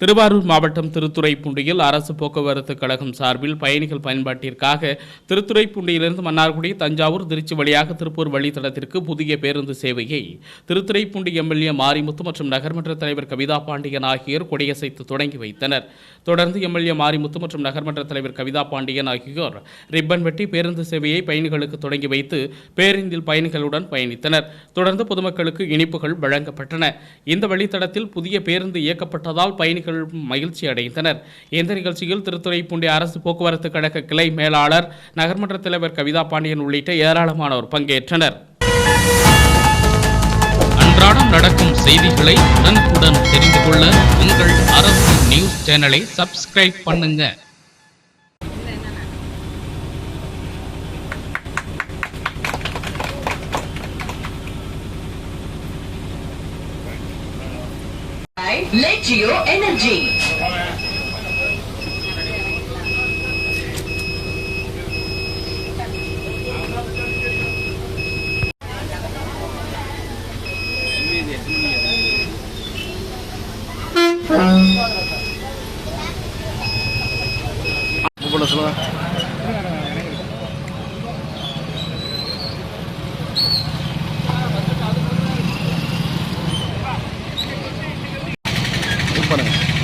திருவாரூர் மாவட்டம் திருத்துறைப்பூண்டியில் அரசு போக்குவரத்து கழகம் சார்பில் பயணிகள் பயன்பாட்டிற்காக திருத்துறைப்பூண்டியிலிருந்து மன்னார்குடி தஞ்சாவூர் திருச்சி வழியாக திருப்பூர் வழித்தடத்திற்கு புதிய பேருந்து சேவையை திருத்துறைப்பூண்டி எம்எல்ஏ மாரிமுத்து மற்றும் நகர்மன்ற தலைவர் கவிதா பாண்டியன் ஆகியோர் கொடியசைத்து தொடங்கி வைத்தனர். தொடர்ந்து எம்எல்ஏ மாரிமுத்து மற்றும் நகர்மன்ற தலைவர் கவிதா பாண்டியன் ஆகியோர் ரிப்பன் வெட்டி பேருந்து சேவையை பயணிகளுக்கு தொடங்கி வைத்து பேருந்தில் பயணிகளுடன் பயணித்தனர். தொடர்ந்து பொதுமக்களுக்கு இனிப்புகள் வழங்கப்பட்டன. இந்த வழித்தடத்தில் புதிய பேருந்து இயக்கப்பட்டதால் பயணிகள் மகிழ்ச்சி அடைந்தனர். இந்த நிகழ்ச்சியில் திருத்துறைப்பூண்டி அரசு போக்குவரத்து கழக கிளை மேலாளர் நகர்மன்ற தலைவர் கவிதா பாண்டியன் உள்ளிட்ட ஏராளமானோர் பங்கேற்றனர். அன்றாடம் நடக்கும் செய்திகளை உடனுக்குடன் தெரிந்து கொள்ள உங்கள் அரசு நியூஸ் சேனலை சப்ஸ்கிரைப் பண்ணுங்க. by Legio Energy. போல சொல்லுங்க பண்ணுங்கள்